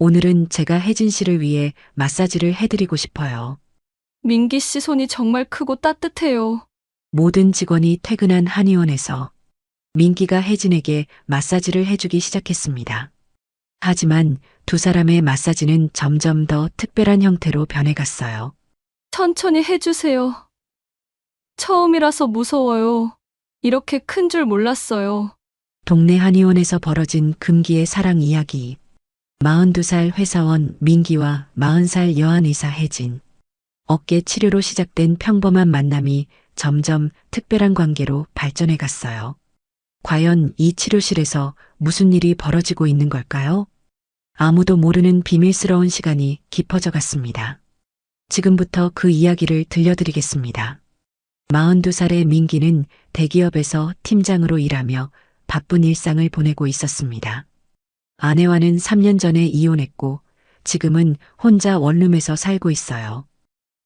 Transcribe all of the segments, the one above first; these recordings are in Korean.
오늘은 제가 혜진 씨를 위해 마사지를 해드리고 싶어요. 민기 씨 손이 정말 크고 따뜻해요. 모든 직원이 퇴근한 한의원에서 민기가 혜진에게 마사지를 해주기 시작했습니다. 하지만 두 사람의 마사지는 점점 더 특별한 형태로 변해갔어요. 천천히 해주세요. 처음이라서 무서워요. 이렇게 큰 줄 몰랐어요. 동네 한의원에서 벌어진 금기의 사랑 이야기. 42살 회사원 민기와 40살 여한 의사 혜진. 어깨 치료로 시작된 평범한 만남이 점점 특별한 관계로 발전해 갔어요. 과연 이 치료실에서 무슨 일이 벌어지고 있는 걸까요? 아무도 모르는 비밀스러운 시간이 깊어져 갔습니다. 지금부터 그 이야기를 들려드리겠습니다. 42살의 민기는 대기업에서 팀장으로 일하며 바쁜 일상을 보내고 있었습니다. 아내와는 3년 전에 이혼했고 지금은 혼자 원룸에서 살고 있어요.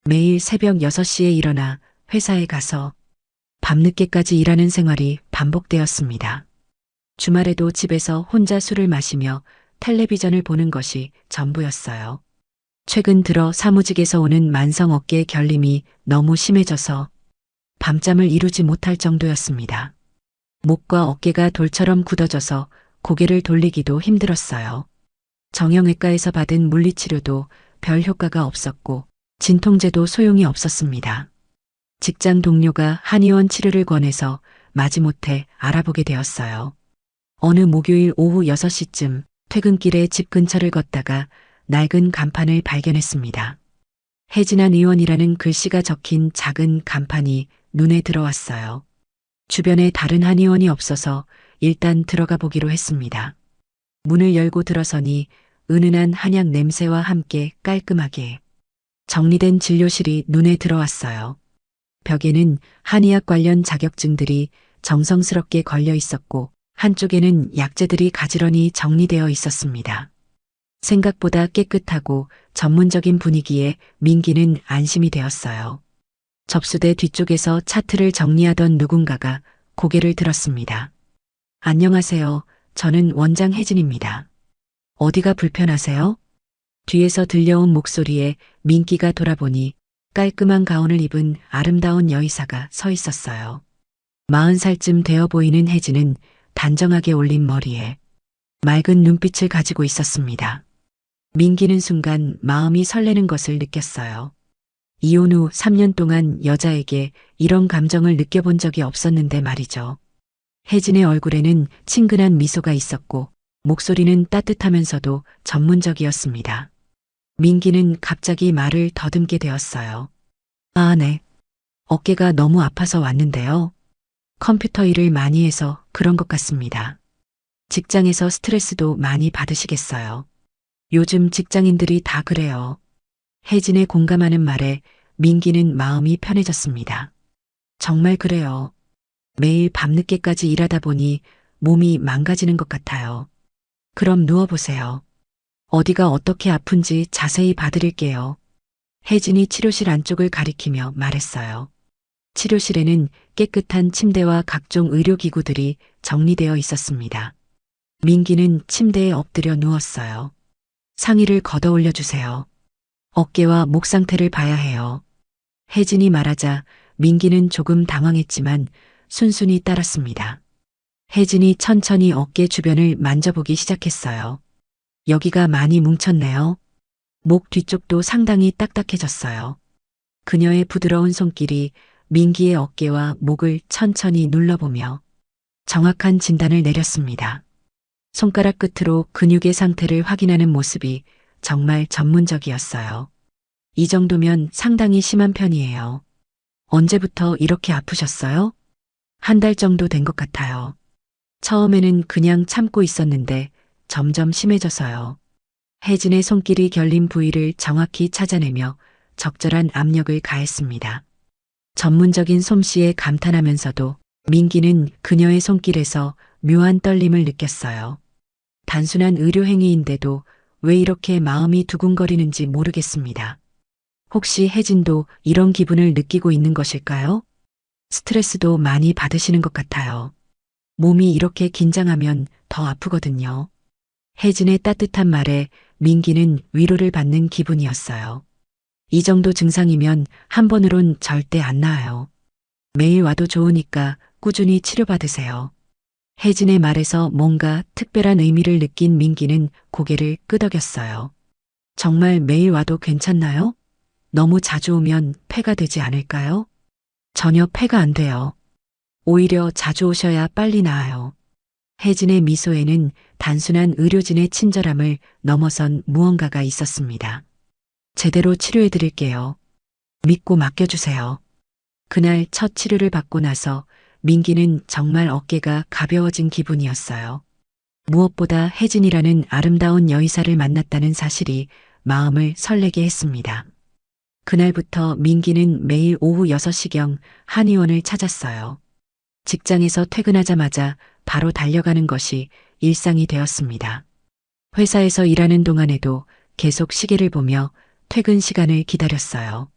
매일 새벽 6시에 일어나 회사에 가서 밤늦게까지 일하는 생활이 반복되었습니다. 주말에도 집에서 혼자 술을 마시며 텔레비전을 보는 것이 전부였어요. 최근 들어 사무직에서 오는 만성 어깨 결림이 너무 심해져서 밤잠을 이루지 못할 정도였습니다. 목과 어깨가 돌처럼 굳어져서 고개를 돌리기도 힘들었어요. 정형외과에서 받은 물리치료도 별 효과가 없었고 진통제도 소용이 없었습니다. 직장 동료가 한의원 치료를 권해서 마지못해 알아보게 되었어요. 어느 목요일 오후 6시쯤 퇴근길에 집 근처를 걷다가 낡은 간판을 발견했습니다. 혜진한 의원이라는 글씨가 적힌 작은 간판이 눈에 들어왔어요. 주변에 다른 한의원이 없어서 일단 들어가 보기로 했습니다. 문을 열고 들어서니 은은한 한약 냄새와 함께 깔끔하게 정리된 진료실이 눈에 들어왔어요. 벽에는 한의학 관련 자격증들이 정성스럽게 걸려 있었고 한쪽에는 약재들이 가지런히 정리되어 있었습니다. 생각보다 깨끗하고 전문적인 분위기에 민기는 안심이 되었어요. 접수대 뒤쪽에서 차트를 정리하던 누군가가 고개를 들었습니다. 안녕하세요. 저는 원장 혜진입니다. 어디가 불편하세요? 뒤에서 들려온 목소리에 민기가 돌아보니 깔끔한 가운을 입은 아름다운 여의사가 서 있었어요. 마흔 살쯤 되어 보이는 혜진은 단정하게 올린 머리에 맑은 눈빛을 가지고 있었습니다. 민기는 순간 마음이 설레는 것을 느꼈어요. 이혼 후 3년 동안 여자에게 이런 감정을 느껴본 적이 없었는데 말이죠. 혜진의 얼굴에는 친근한 미소가 있었고 목소리는 따뜻하면서도 전문적이었습니다. 민기는 갑자기 말을 더듬게 되었어요. 아, 네. 어깨가 너무 아파서 왔는데요. 컴퓨터 일을 많이 해서 그런 것 같습니다. 직장에서 스트레스도 많이 받으시겠어요. 요즘 직장인들이 다 그래요. 혜진의 공감하는 말에 민기는 마음이 편해졌습니다. 정말 그래요. 매일 밤늦게까지 일하다 보니 몸이 망가지는 것 같아요. 그럼 누워보세요. 어디가 어떻게 아픈지 자세히 봐드릴게요. 혜진이 치료실 안쪽을 가리키며 말했어요. 치료실에는 깨끗한 침대와 각종 의료기구들이 정리되어 있었습니다. 민기는 침대에 엎드려 누웠어요. 상의를 걷어 올려주세요. 어깨와 목 상태를 봐야 해요. 혜진이 말하자 민기는 조금 당황했지만 순순히 따랐습니다. 혜진이 천천히 어깨 주변을 만져보기 시작했어요. 여기가 많이 뭉쳤네요. 목 뒤쪽도 상당히 딱딱해졌어요. 그녀의 부드러운 손길이 민기의 어깨와 목을 천천히 눌러보며 정확한 진단을 내렸습니다. 손가락 끝으로 근육의 상태를 확인하는 모습이 정말 전문적이었어요. 이 정도면 상당히 심한 편이에요. 언제부터 이렇게 아프셨어요? 한 달 정도 된 것 같아요. 처음에는 그냥 참고 있었는데 점점 심해져서요. 혜진의 손길이 결린 부위를 정확히 찾아내며 적절한 압력을 가했습니다. 전문적인 솜씨에 감탄하면서도 민기는 그녀의 손길에서 묘한 떨림을 느꼈어요. 단순한 의료 행위인데도 왜 이렇게 마음이 두근거리는지 모르겠습니다. 혹시 혜진도 이런 기분을 느끼고 있는 것일까요? 스트레스도 많이 받으시는 것 같아요. 몸이 이렇게 긴장하면 더 아프거든요. 혜진의 따뜻한 말에 민기는 위로를 받는 기분이었어요. 이 정도 증상이면 한 번으론 절대 안 나아요. 매일 와도 좋으니까 꾸준히 치료받으세요. 혜진의 말에서 뭔가 특별한 의미를 느낀 민기는 고개를 끄덕였어요. 정말 매일 와도 괜찮나요? 너무 자주 오면 폐가 되지 않을까요? 전혀 폐가 안 돼요. 오히려 자주 오셔야 빨리 나아요. 혜진의 미소에는 단순한 의료진의 친절함을 넘어선 무언가가 있었습니다. 제대로 치료해 드릴게요. 믿고 맡겨주세요. 그날 첫 치료를 받고 나서 민기는 정말 어깨가 가벼워진 기분이었어요. 무엇보다 혜진이라는 아름다운 여의사를 만났다는 사실이 마음을 설레게 했습니다. 그날부터 민기는 매일 오후 6시경 한의원을 찾았어요. 직장에서 퇴근하자마자 바로 달려가는 것이 일상이 되었습니다. 회사에서 일하는 동안에도 계속 시계를 보며 퇴근 시간을 기다렸어요.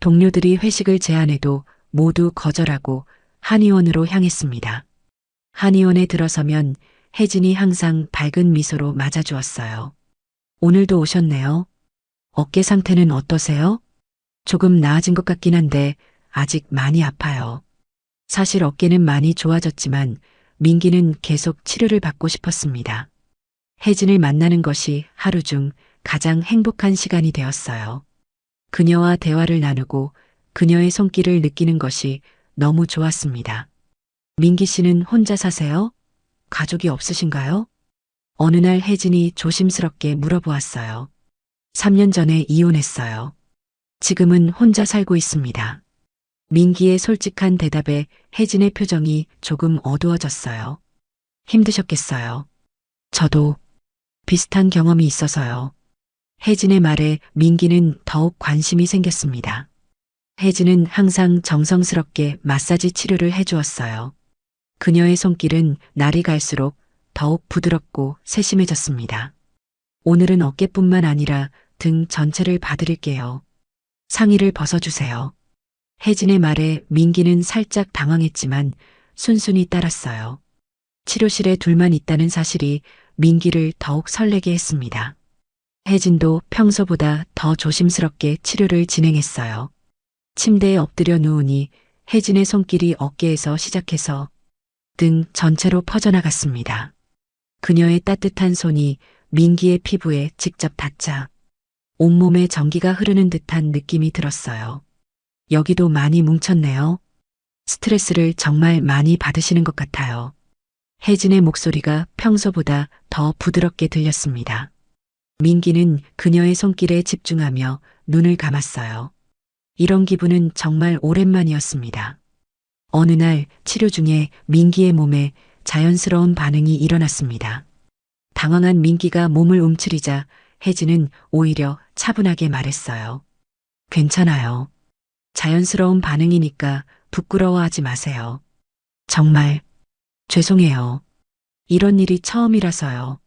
동료들이 회식을 제안해도 모두 거절하고 한의원으로 향했습니다. 한의원에 들어서면 혜진이 항상 밝은 미소로 맞아주었어요. 오늘도 오셨네요. 어깨 상태는 어떠세요? 조금 나아진 것 같긴 한데 아직 많이 아파요. 사실 어깨는 많이 좋아졌지만 민기는 계속 치료를 받고 싶었습니다. 혜진을 만나는 것이 하루 중 가장 행복한 시간이 되었어요. 그녀와 대화를 나누고 그녀의 손길을 느끼는 것이 너무 좋았습니다. 민기 씨는 혼자 사세요? 가족이 없으신가요? 어느 날 혜진이 조심스럽게 물어보았어요. 3년 전에 이혼했어요. 지금은 혼자 살고 있습니다. 민기의 솔직한 대답에 혜진의 표정이 조금 어두워졌어요. 힘드셨겠어요. 저도 비슷한 경험이 있어서요. 혜진의 말에 민기는 더욱 관심이 생겼습니다. 혜진은 항상 정성스럽게 마사지 치료를 해주었어요. 그녀의 손길은 날이 갈수록 더욱 부드럽고 세심해졌습니다. 오늘은 어깨뿐만 아니라 등 전체를 봐드릴게요. 상의를 벗어주세요. 혜진의 말에 민기는 살짝 당황했지만 순순히 따랐어요. 치료실에 둘만 있다는 사실이 민기를 더욱 설레게 했습니다. 혜진도 평소보다 더 조심스럽게 치료를 진행했어요. 침대에 엎드려 누우니 혜진의 손길이 어깨에서 시작해서 등 전체로 퍼져나갔습니다. 그녀의 따뜻한 손이 민기의 피부에 직접 닿자 온몸에 전기가 흐르는 듯한 느낌이 들었어요. 여기도 많이 뭉쳤네요. 스트레스를 정말 많이 받으시는 것 같아요. 혜진의 목소리가 평소보다 더 부드럽게 들렸습니다. 민기는 그녀의 손길에 집중하며 눈을 감았어요. 이런 기분은 정말 오랜만이었습니다. 어느 날 치료 중에 민기의 몸에 자연스러운 반응이 일어났습니다. 당황한 민기가 몸을 움츠리자 혜진은 오히려 차분하게 말했어요. 괜찮아요. 자연스러운 반응이니까 부끄러워하지 마세요. 정말 죄송해요. 이런 일이 처음이라서요.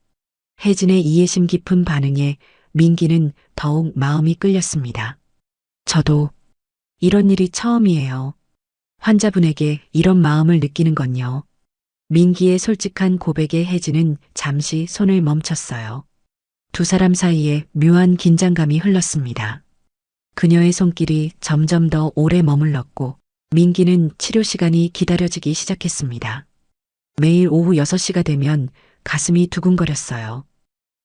혜진의 이해심 깊은 반응에 민기는 더욱 마음이 끌렸습니다. 저도 이런 일이 처음이에요. 환자분에게 이런 마음을 느끼는 건요. 민기의 솔직한 고백에 혜진은 잠시 손을 멈췄어요. 두 사람 사이에 묘한 긴장감이 흘렀습니다. 그녀의 손길이 점점 더 오래 머물렀고 민기는 치료 시간이 기다려지기 시작했습니다. 매일 오후 6시가 되면 가슴이 두근거렸어요.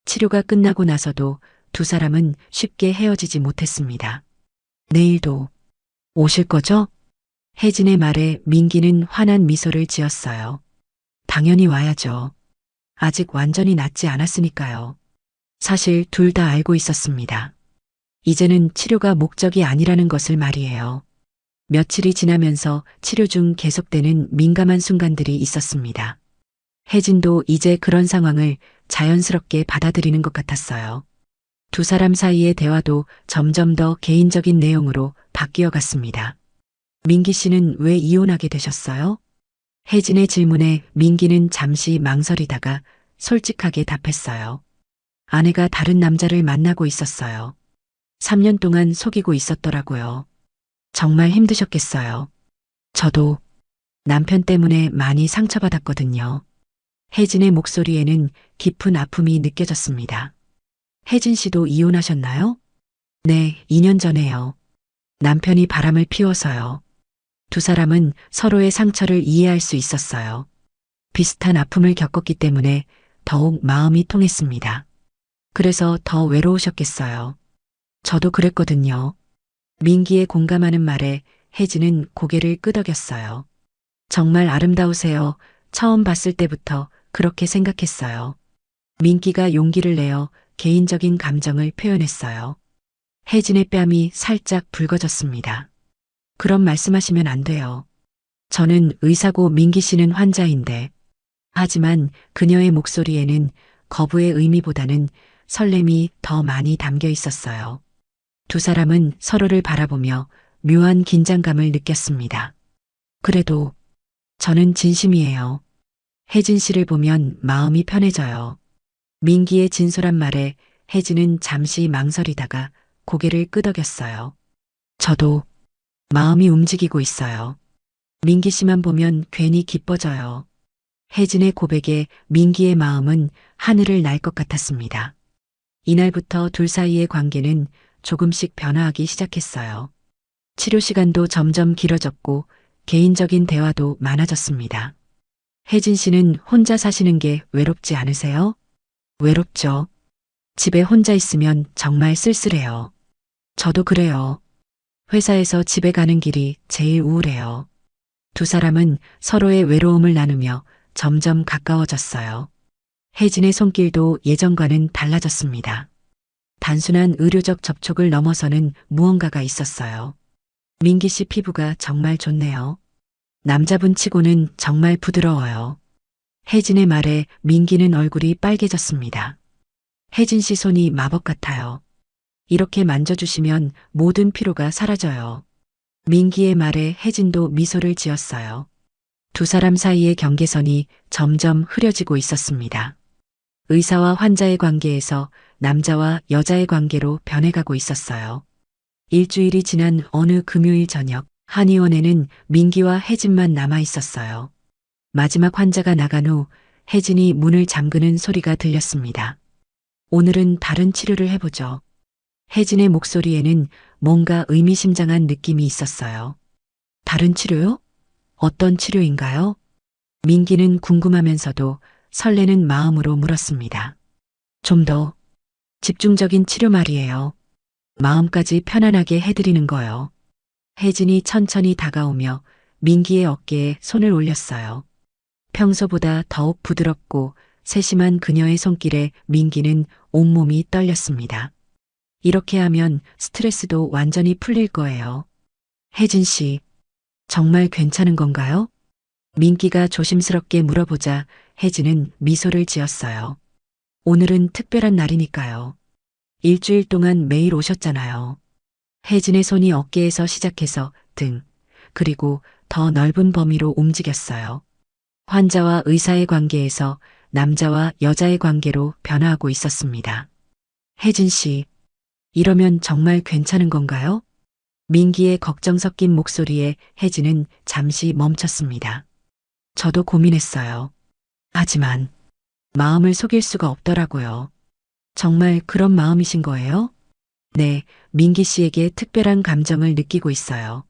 치료가 끝나고 나서도 두 사람은 쉽게 헤어지지 못했습니다. 내일도 오실 거죠? 혜진의 말에 민기는 환한 미소를 지었어요. 당연히 와야죠. 아직 완전히 낫지 않았으니까요. 사실 둘 다 알고 있었습니다. 이제는 치료가 목적이 아니라는 것을 말이에요. 며칠이 지나면서 치료 중 계속되는 민감한 순간들이 있었습니다. 혜진도 이제 그런 상황을 자연스럽게 받아들이는 것 같았어요. 두 사람 사이의 대화도 점점 더 개인적인 내용으로 바뀌어 갔습니다. 민기 씨는 왜 이혼하게 되셨어요? 혜진의 질문에 민기는 잠시 망설이다가 솔직하게 답했어요. 아내가 다른 남자를 만나고 있었어요. 3년 동안 속이고 있었더라고요. 정말 힘드셨겠어요. 저도 남편 때문에 많이 상처받았거든요. 혜진의 목소리에는 깊은 아픔이 느껴졌습니다. 혜진 씨도 이혼하셨나요? 네, 2년 전에요. 남편이 바람을 피워서요. 두 사람은 서로의 상처를 이해할 수 있었어요. 비슷한 아픔을 겪었기 때문에 더욱 마음이 통했습니다. 그래서 더 외로우셨겠어요. 저도 그랬거든요. 민기의 공감하는 말에 혜진은 고개를 끄덕였어요. 정말 아름다우세요. 처음 봤을 때부터 그렇게 생각했어요. 민기가 용기를 내어 개인적인 감정을 표현했어요. 혜진의 뺨이 살짝 붉어졌습니다. 그런 말씀하시면 안 돼요. 저는 의사고 민기 씨는 환자인데. 하지만 그녀의 목소리에는 거부의 의미보다는 설렘이 더 많이 담겨 있었어요. 두 사람은 서로를 바라보며 묘한 긴장감을 느꼈습니다. 그래도 저는 진심이에요. 혜진 씨를 보면 마음이 편해져요. 민기의 진솔한 말에 혜진은 잠시 망설이다가 고개를 끄덕였어요. 저도 마음이 움직이고 있어요. 민기 씨만 보면 괜히 기뻐져요. 혜진의 고백에 민기의 마음은 하늘을 날 것 같았습니다. 이날부터 둘 사이의 관계는 조금씩 변화하기 시작했어요. 치료 시간도 점점 길어졌고 개인적인 대화도 많아졌습니다. 혜진 씨는 혼자 사시는 게 외롭지 않으세요? 외롭죠. 집에 혼자 있으면 정말 쓸쓸해요. 저도 그래요. 회사에서 집에 가는 길이 제일 우울해요. 두 사람은 서로의 외로움을 나누며 점점 가까워졌어요. 혜진의 손길도 예전과는 달라졌습니다. 단순한 의료적 접촉을 넘어서는 무언가가 있었어요. 민기 씨 피부가 정말 좋네요. 남자분 치고는 정말 부드러워요. 혜진의 말에 민기는 얼굴이 빨개졌습니다. 혜진 씨 손이 마법 같아요. 이렇게 만져주시면 모든 피로가 사라져요. 민기의 말에 혜진도 미소를 지었어요. 두 사람 사이의 경계선이 점점 흐려지고 있었습니다. 의사와 환자의 관계에서 남자와 여자의 관계로 변해가고 있었어요. 일주일이 지난 어느 금요일 저녁, 한의원에는 민기와 혜진만 남아 있었어요. 마지막 환자가 나간 후 혜진이 문을 잠그는 소리가 들렸습니다. 오늘은 다른 치료를 해보죠. 혜진의 목소리에는 뭔가 의미심장한 느낌이 있었어요. 다른 치료요? 어떤 치료인가요? 민기는 궁금하면서도 설레는 마음으로 물었습니다. 좀 더 집중적인 치료 말이에요. 마음까지 편안하게 해드리는 거요. 혜진이 천천히 다가오며 민기의 어깨에 손을 올렸어요. 평소보다 더욱 부드럽고 세심한 그녀의 손길에 민기는 온몸이 떨렸습니다. 이렇게 하면 스트레스도 완전히 풀릴 거예요. 혜진 씨, 정말 괜찮은 건가요? 민기가 조심스럽게 물어보자 혜진은 미소를 지었어요. 오늘은 특별한 날이니까요. 일주일 동안 매일 오셨잖아요. 혜진의 손이 어깨에서 시작해서 등, 그리고 더 넓은 범위로 움직였어요. 환자와 의사의 관계에서 남자와 여자의 관계로 변화하고 있었습니다. 혜진 씨, 이러면 정말 괜찮은 건가요? 민기의 걱정 섞인 목소리에 혜진은 잠시 멈췄습니다. 저도 고민했어요. 하지만 마음을 속일 수가 없더라고요. 정말 그런 마음이신 거예요? 네, 민기 씨에게 특별한 감정을 느끼고 있어요.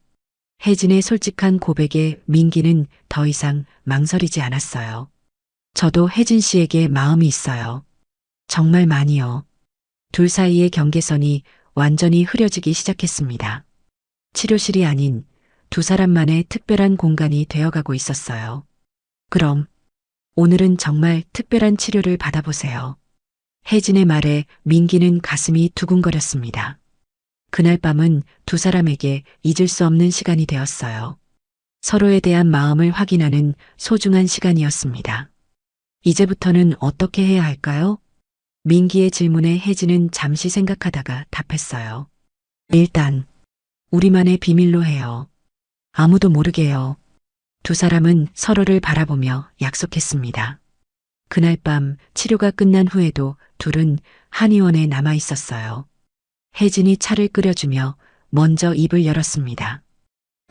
혜진의 솔직한 고백에 민기는 더 이상 망설이지 않았어요. 저도 혜진 씨에게 마음이 있어요. 정말 많이요. 둘 사이의 경계선이 완전히 흐려지기 시작했습니다. 치료실이 아닌 두 사람만의 특별한 공간이 되어가고 있었어요. 그럼 오늘은 정말 특별한 치료를 받아보세요. 혜진의 말에 민기는 가슴이 두근거렸습니다. 그날 밤은 두 사람에게 잊을 수 없는 시간이 되었어요. 서로에 대한 마음을 확인하는 소중한 시간이었습니다. 이제부터는 어떻게 해야 할까요? 민기의 질문에 혜진은 잠시 생각하다가 답했어요. 일단, 우리만의 비밀로 해요. 아무도 모르게요. 두 사람은 서로를 바라보며 약속했습니다. 그날 밤 치료가 끝난 후에도 둘은 한의원에 남아 있었어요. 혜진이 차를 끓여주며 먼저 입을 열었습니다.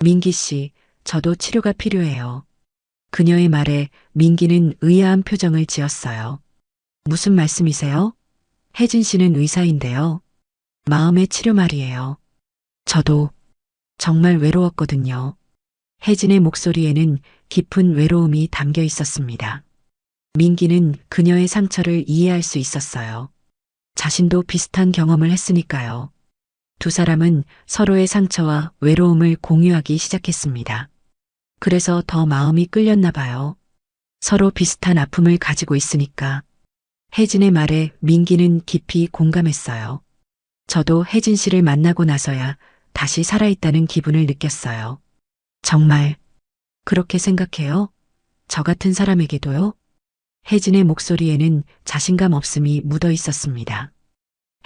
민기 씨, 저도 치료가 필요해요. 그녀의 말에 민기는 의아한 표정을 지었어요. 무슨 말씀이세요? 혜진 씨는 의사인데요. 마음의 치료 말이에요. 저도 정말 외로웠거든요. 혜진의 목소리에는 깊은 외로움이 담겨 있었습니다. 민기는 그녀의 상처를 이해할 수 있었어요. 자신도 비슷한 경험을 했으니까요. 두 사람은 서로의 상처와 외로움을 공유하기 시작했습니다. 그래서 더 마음이 끌렸나 봐요. 서로 비슷한 아픔을 가지고 있으니까. 혜진의 말에 민기는 깊이 공감했어요. 저도 혜진 씨를 만나고 나서야 다시 살아있다는 기분을 느꼈어요. 정말 그렇게 생각해요? 저 같은 사람에게도요? 혜진의 목소리에는 자신감 없음이 묻어 있었습니다.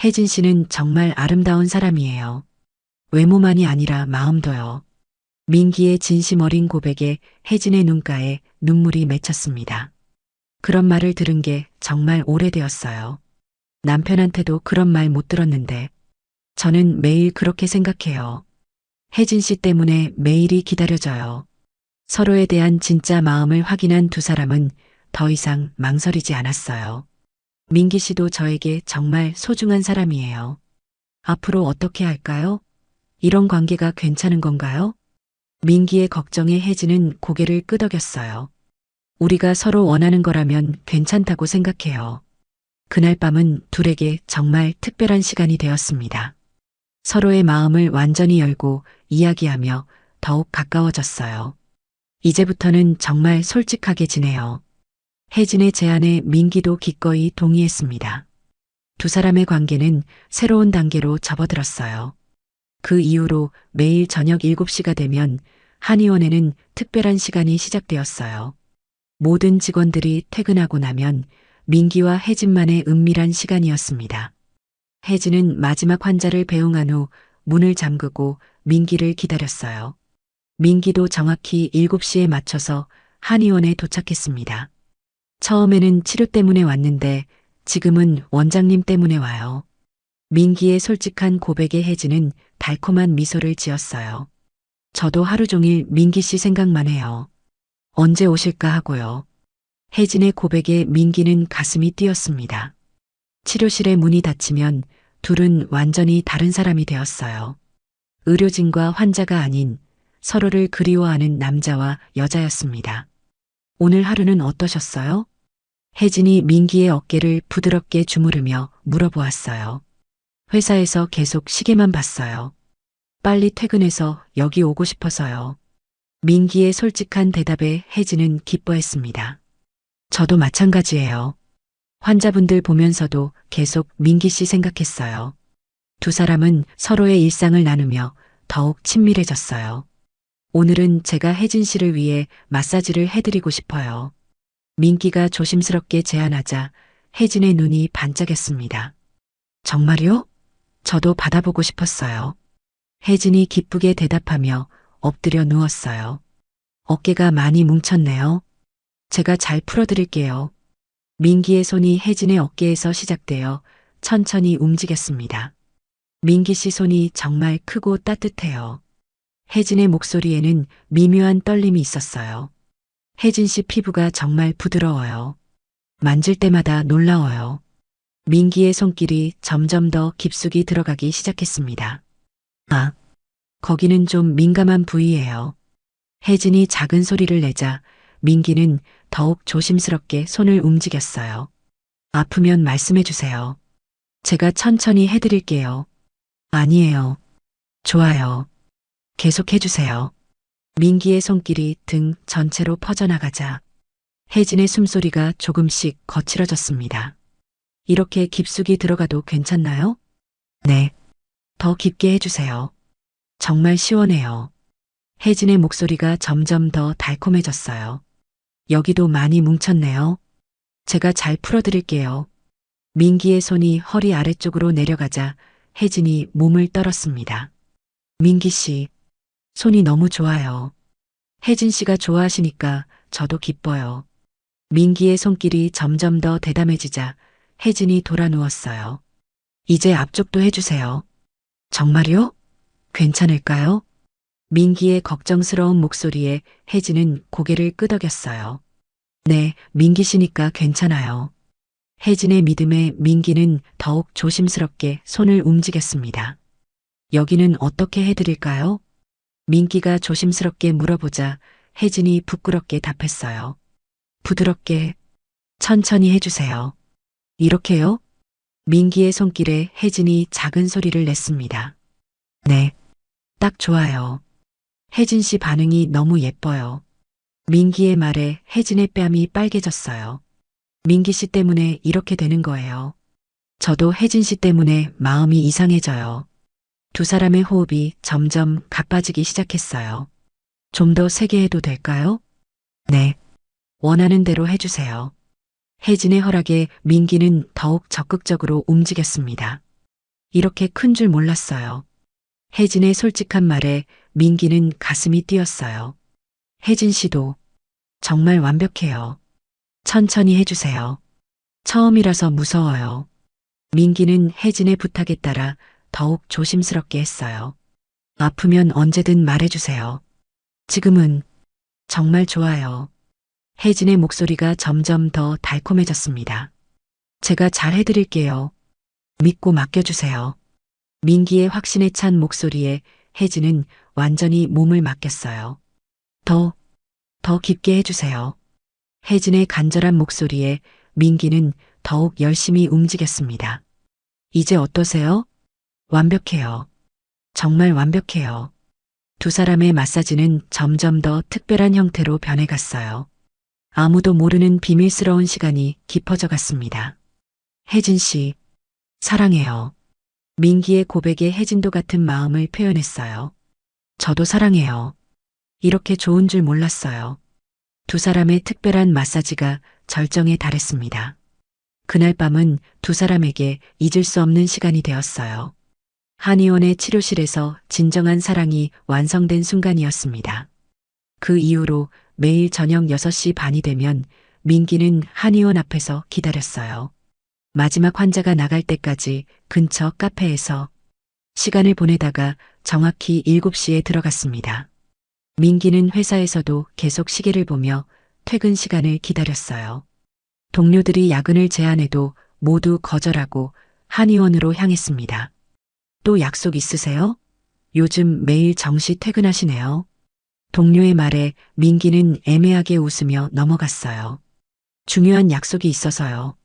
혜진 씨는 정말 아름다운 사람이에요. 외모만이 아니라 마음도요. 민기의 진심 어린 고백에 혜진의 눈가에 눈물이 맺혔습니다. 그런 말을 들은 게 정말 오래되었어요. 남편한테도 그런 말 못 들었는데 저는 매일 그렇게 생각해요. 혜진 씨 때문에 매일이 기다려져요. 서로에 대한 진짜 마음을 확인한 두 사람은 더 이상 망설이지 않았어요. 민기 씨도 저에게 정말 소중한 사람이에요. 앞으로 어떻게 할까요? 이런 관계가 괜찮은 건가요? 민기의 걱정에 혜진은 고개를 끄덕였어요. 우리가 서로 원하는 거라면 괜찮다고 생각해요. 그날 밤은 둘에게 정말 특별한 시간이 되었습니다. 서로의 마음을 완전히 열고 이야기하며 더욱 가까워졌어요. 이제부터는 정말 솔직하게 지내요. 혜진의 제안에 민기도 기꺼이 동의했습니다. 두 사람의 관계는 새로운 단계로 접어들었어요. 그 이후로 매일 저녁 7시가 되면 한의원에는 특별한 시간이 시작되었어요. 모든 직원들이 퇴근하고 나면 민기와 혜진만의 은밀한 시간이었습니다. 혜진은 마지막 환자를 배웅한 후 문을 잠그고 민기를 기다렸어요. 민기도 정확히 7시에 맞춰서 한의원에 도착했습니다. 처음에는 치료 때문에 왔는데 지금은 원장님 때문에 와요. 민기의 솔직한 고백에 혜진은 달콤한 미소를 지었어요. 저도 하루 종일 민기 씨 생각만 해요. 언제 오실까 하고요. 혜진의 고백에 민기는 가슴이 뛰었습니다. 치료실의 문이 닫히면 둘은 완전히 다른 사람이 되었어요. 의료진과 환자가 아닌 서로를 그리워하는 남자와 여자였습니다. 오늘 하루는 어떠셨어요? 혜진이 민기의 어깨를 부드럽게 주무르며 물어보았어요. 회사에서 계속 시계만 봤어요. 빨리 퇴근해서 여기 오고 싶어서요. 민기의 솔직한 대답에 혜진은 기뻐했습니다. 저도 마찬가지예요. 환자분들 보면서도 계속 민기 씨 생각했어요. 두 사람은 서로의 일상을 나누며 더욱 친밀해졌어요. 오늘은 제가 혜진 씨를 위해 마사지를 해드리고 싶어요. 민기가 조심스럽게 제안하자 혜진의 눈이 반짝였습니다. 정말요? 저도 받아보고 싶었어요. 혜진이 기쁘게 대답하며 엎드려 누웠어요. 어깨가 많이 뭉쳤네요. 제가 잘 풀어드릴게요. 민기의 손이 혜진의 어깨에서 시작되어 천천히 움직였습니다. 민기 씨 손이 정말 크고 따뜻해요. 혜진의 목소리에는 미묘한 떨림이 있었어요. 혜진 씨 피부가 정말 부드러워요. 만질 때마다 놀라워요. 민기의 손길이 점점 더 깊숙이 들어가기 시작했습니다. 아, 거기는 좀 민감한 부위예요. 혜진이 작은 소리를 내자 민기는 더욱 조심스럽게 손을 움직였어요. 아프면 말씀해 주세요. 제가 천천히 해드릴게요. 아니에요. 좋아요. 계속 해주세요. 민기의 손길이 등 전체로 퍼져나가자 혜진의 숨소리가 조금씩 거칠어졌습니다. 이렇게 깊숙이 들어가도 괜찮나요? 네. 더 깊게 해주세요. 정말 시원해요. 혜진의 목소리가 점점 더 달콤해졌어요. 여기도 많이 뭉쳤네요. 제가 잘 풀어드릴게요. 민기의 손이 허리 아래쪽으로 내려가자 혜진이 몸을 떨었습니다. 민기 씨, 손이 너무 좋아요. 혜진 씨가 좋아하시니까 저도 기뻐요. 민기의 손길이 점점 더 대담해지자 혜진이 돌아 누웠어요. 이제 앞쪽도 해주세요. 정말요? 괜찮을까요? 민기의 걱정스러운 목소리에 혜진은 고개를 끄덕였어요. 네, 민기 씨니까 괜찮아요. 혜진의 믿음에 민기는 더욱 조심스럽게 손을 움직였습니다. 여기는 어떻게 해드릴까요? 민기가 조심스럽게 물어보자 혜진이 부끄럽게 답했어요. 부드럽게, 천천히 해주세요. 이렇게요? 민기의 손길에 혜진이 작은 소리를 냈습니다. 네, 딱 좋아요. 혜진 씨 반응이 너무 예뻐요. 민기의 말에 혜진의 뺨이 빨개졌어요. 민기 씨 때문에 이렇게 되는 거예요. 저도 혜진 씨 때문에 마음이 이상해져요. 두 사람의 호흡이 점점 가빠지기 시작했어요. 좀 더 세게 해도 될까요? 네. 원하는 대로 해주세요. 혜진의 허락에 민기는 더욱 적극적으로 움직였습니다. 이렇게 큰 줄 몰랐어요. 혜진의 솔직한 말에 민기는 가슴이 뛰었어요. 혜진 씨도 정말 완벽해요. 천천히 해주세요. 처음이라서 무서워요. 민기는 혜진의 부탁에 따라 더욱 조심스럽게 했어요. 아프면 언제든 말해주세요. 지금은 정말 좋아요. 혜진의 목소리가 점점 더 달콤해졌습니다. 제가 잘 해드릴게요. 믿고 맡겨주세요. 민기의 확신에 찬 목소리에 혜진은 완전히 몸을 맡겼어요. 더, 더 깊게 해주세요. 혜진의 간절한 목소리에 민기는 더욱 열심히 움직였습니다. 이제 어떠세요? 완벽해요. 정말 완벽해요. 두 사람의 마사지는 점점 더 특별한 형태로 변해갔어요. 아무도 모르는 비밀스러운 시간이 깊어져 갔습니다. 혜진 씨, 사랑해요. 민기의 고백에 혜진도 같은 마음을 표현했어요. 저도 사랑해요. 이렇게 좋은 줄 몰랐어요. 두 사람의 특별한 마사지가 절정에 달했습니다. 그날 밤은 두 사람에게 잊을 수 없는 시간이 되었어요. 한의원의 치료실에서 진정한 사랑이 완성된 순간이었습니다. 그 이후로 매일 저녁 6시 반이 되면 민기는 한의원 앞에서 기다렸어요. 마지막 환자가 나갈 때까지 근처 카페에서 시간을 보내다가 정확히 7시에 들어갔습니다. 민기는 회사에서도 계속 시계를 보며 퇴근 시간을 기다렸어요. 동료들이 야근을 제안해도 모두 거절하고 한의원으로 향했습니다. 또 약속 있으세요? 요즘 매일 정시 퇴근하시네요. 동료의 말에 민기는 애매하게 웃으며 넘어갔어요. 중요한 약속이 있어서요.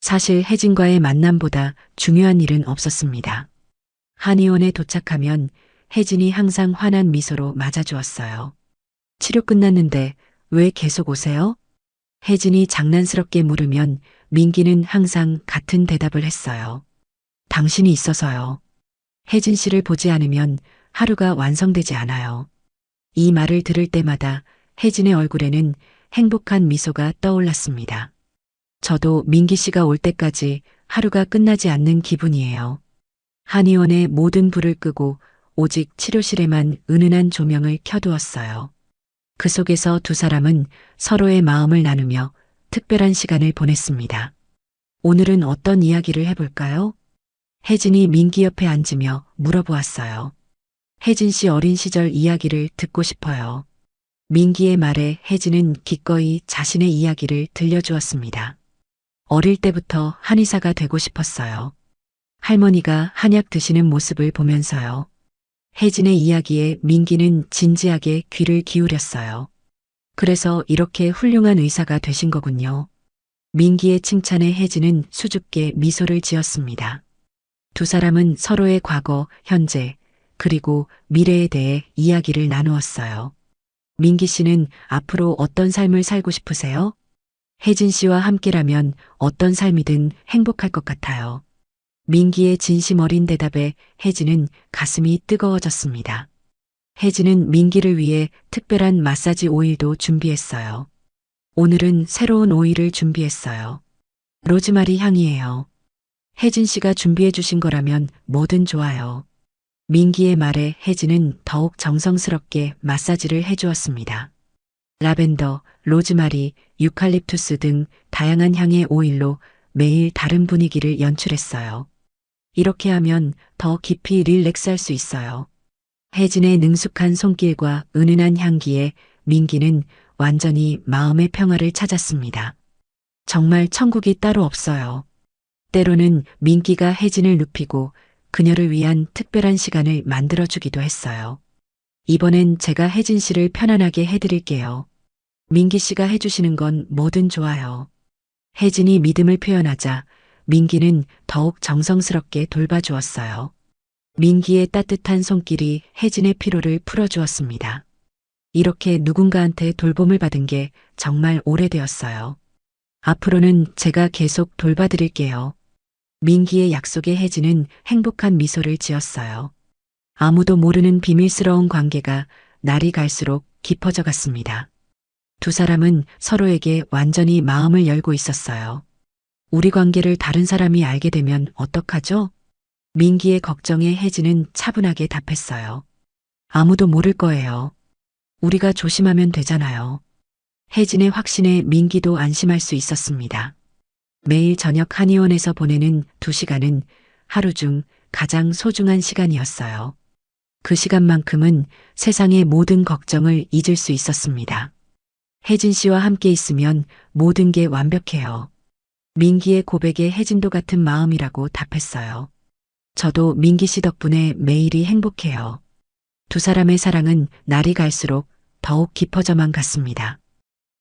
사실 혜진과의 만남보다 중요한 일은 없었습니다. 한의원에 도착하면 혜진이 항상 환한 미소로 맞아주었어요. 치료 끝났는데 왜 계속 오세요? 혜진이 장난스럽게 물으면 민기는 항상 같은 대답을 했어요. 당신이 있어서요. 혜진 씨를 보지 않으면 하루가 완성되지 않아요. 이 말을 들을 때마다 혜진의 얼굴에는 행복한 미소가 떠올랐습니다. 저도 민기 씨가 올 때까지 하루가 끝나지 않는 기분이에요. 한의원의 모든 불을 끄고 오직 치료실에만 은은한 조명을 켜두었어요. 그 속에서 두 사람은 서로의 마음을 나누며 특별한 시간을 보냈습니다. 오늘은 어떤 이야기를 해볼까요? 혜진이 민기 옆에 앉으며 물어보았어요. 혜진 씨 어린 시절 이야기를 듣고 싶어요. 민기의 말에 혜진은 기꺼이 자신의 이야기를 들려주었습니다. 어릴 때부터 한의사가 되고 싶었어요. 할머니가 한약 드시는 모습을 보면서요. 혜진의 이야기에 민기는 진지하게 귀를 기울였어요. 그래서 이렇게 훌륭한 의사가 되신 거군요. 민기의 칭찬에 혜진은 수줍게 미소를 지었습니다. 두 사람은 서로의 과거, 현재, 그리고 미래에 대해 이야기를 나누었어요. 민기 씨는 앞으로 어떤 삶을 살고 싶으세요? 혜진 씨와 함께라면 어떤 삶이든 행복할 것 같아요. 민기의 진심 어린 대답에 혜진은 가슴이 뜨거워졌습니다. 혜진은 민기를 위해 특별한 마사지 오일도 준비했어요. 오늘은 새로운 오일을 준비했어요. 로즈마리 향이에요. 혜진 씨가 준비해 주신 거라면 뭐든 좋아요. 민기의 말에 혜진은 더욱 정성스럽게 마사지를 해주었습니다. 라벤더, 로즈마리, 유칼립투스 등 다양한 향의 오일로 매일 다른 분위기를 연출했어요. 이렇게 하면 더 깊이 릴렉스할 수 있어요. 혜진의 능숙한 손길과 은은한 향기에 민기는 완전히 마음의 평화를 찾았습니다. 정말 천국이 따로 없어요. 때로는 민기가 혜진을 눕히고 그녀를 위한 특별한 시간을 만들어주기도 했어요. 이번엔 제가 혜진 씨를 편안하게 해드릴게요. 민기 씨가 해주시는 건 뭐든 좋아요. 혜진이 믿음을 표현하자 민기는 더욱 정성스럽게 돌봐주었어요. 민기의 따뜻한 손길이 혜진의 피로를 풀어주었습니다. 이렇게 누군가한테 돌봄을 받은 게 정말 오래되었어요. 앞으로는 제가 계속 돌봐드릴게요. 민기의 약속에 혜진은 행복한 미소를 지었어요. 아무도 모르는 비밀스러운 관계가 날이 갈수록 깊어져 갔습니다. 두 사람은 서로에게 완전히 마음을 열고 있었어요. 우리 관계를 다른 사람이 알게 되면 어떡하죠? 민기의 걱정에 혜진은 차분하게 답했어요. 아무도 모를 거예요. 우리가 조심하면 되잖아요. 혜진의 확신에 민기도 안심할 수 있었습니다. 매일 저녁 한의원에서 보내는 두 시간은 하루 중 가장 소중한 시간이었어요. 그 시간만큼은 세상의 모든 걱정을 잊을 수 있었습니다. 혜진 씨와 함께 있으면 모든 게 완벽해요. 민기의 고백에 혜진도 같은 마음이라고 답했어요. 저도 민기 씨 덕분에 매일이 행복해요. 두 사람의 사랑은 날이 갈수록 더욱 깊어져만 갔습니다.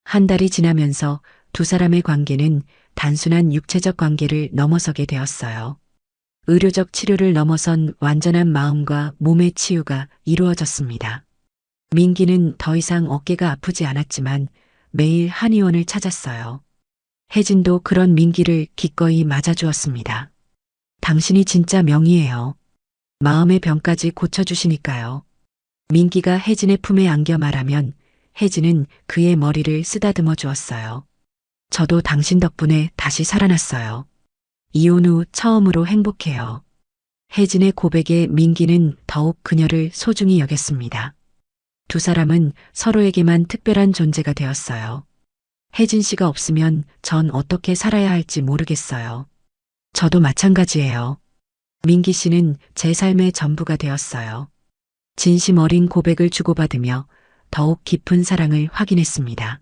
한 달이 지나면서 두 사람의 관계는 단순한 육체적 관계를 넘어서게 되었어요. 의료적 치료를 넘어선 완전한 마음과 몸의 치유가 이루어졌습니다. 민기는 더 이상 어깨가 아프지 않았지만 매일 한의원을 찾았어요. 혜진도 그런 민기를 기꺼이 맞아주었습니다. 당신이 진짜 명이에요. 마음의 병까지 고쳐주시니까요. 민기가 혜진의 품에 안겨 말하면 혜진은 그의 머리를 쓰다듬어 주었어요. 저도 당신 덕분에 다시 살아났어요. 이혼 후 처음으로 행복해요. 혜진의 고백에 민기는 더욱 그녀를 소중히 여겼습니다. 두 사람은 서로에게만 특별한 존재가 되었어요. 혜진 씨가 없으면 전 어떻게 살아야 할지 모르겠어요. 저도 마찬가지예요. 민기 씨는 제 삶의 전부가 되었어요. 진심 어린 고백을 주고받으며 더욱 깊은 사랑을 확인했습니다.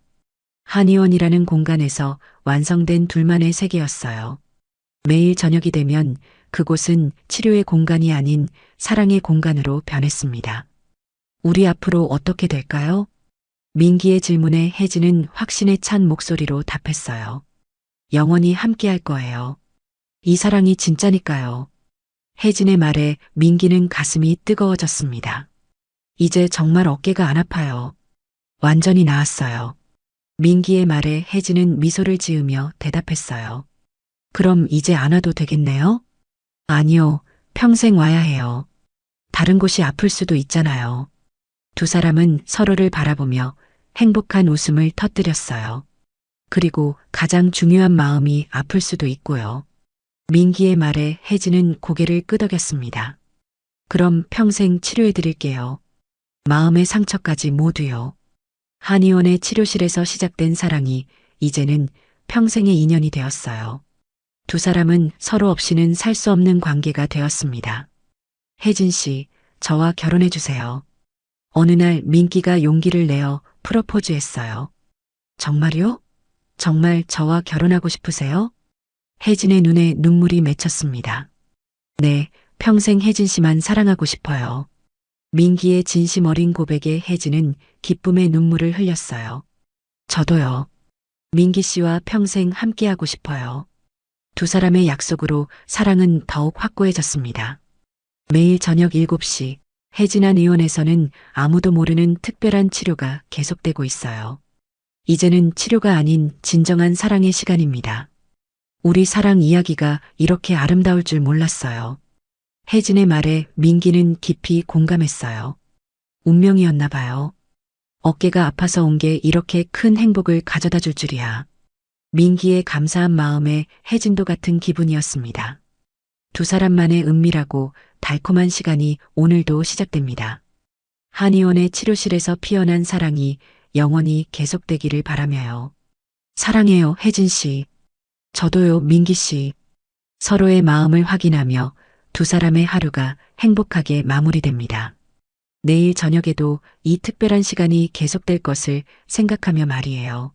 한의원이라는 공간에서 완성된 둘만의 세계였어요. 매일 저녁이 되면 그곳은 치료의 공간이 아닌 사랑의 공간으로 변했습니다. 우리 앞으로 어떻게 될까요? 민기의 질문에 혜진은 확신에 찬 목소리로 답했어요. 영원히 함께 할 거예요. 이 사랑이 진짜니까요. 혜진의 말에 민기는 가슴이 뜨거워졌습니다. 이제 정말 어깨가 안 아파요. 완전히 나았어요. 민기의 말에 혜진은 미소를 지으며 대답했어요. 그럼 이제 안 와도 되겠네요? 아니요, 평생 와야 해요. 다른 곳이 아플 수도 있잖아요. 두 사람은 서로를 바라보며 행복한 웃음을 터뜨렸어요. 그리고 가장 중요한 마음이 아플 수도 있고요. 민기의 말에 혜진은 고개를 끄덕였습니다. 그럼 평생 치료해 드릴게요. 마음의 상처까지 모두요. 한의원의 치료실에서 시작된 사랑이 이제는 평생의 인연이 되었어요. 두 사람은 서로 없이는 살 수 없는 관계가 되었습니다. 혜진 씨, 저와 결혼해 주세요. 어느 날 민기가 용기를 내어 프로포즈했어요. 정말요? 정말 저와 결혼하고 싶으세요? 혜진의 눈에 눈물이 맺혔습니다. 네, 평생 혜진 씨만 사랑하고 싶어요. 민기의 진심 어린 고백에 혜진은 기쁨의 눈물을 흘렸어요. 저도요. 민기 씨와 평생 함께하고 싶어요. 두 사람의 약속으로 사랑은 더욱 확고해졌습니다. 매일 저녁 7시 혜진한 의원에서는 아무도 모르는 특별한 치료가 계속되고 있어요. 이제는 치료가 아닌 진정한 사랑의 시간입니다. 우리 사랑 이야기가 이렇게 아름다울 줄 몰랐어요. 혜진의 말에 민기는 깊이 공감했어요. 운명이었나 봐요. 어깨가 아파서 온 게 이렇게 큰 행복을 가져다 줄 줄이야. 민기의 감사한 마음에 혜진도 같은 기분이었습니다. 두 사람만의 은밀하고 달콤한 시간이 오늘도 시작됩니다. 한의원의 치료실에서 피어난 사랑이 영원히 계속되기를 바라며요. 사랑해요, 혜진 씨. 저도요, 민기 씨. 서로의 마음을 확인하며 두 사람의 하루가 행복하게 마무리됩니다. 내일 저녁에도 이 특별한 시간이 계속될 것을 생각하며 말이에요.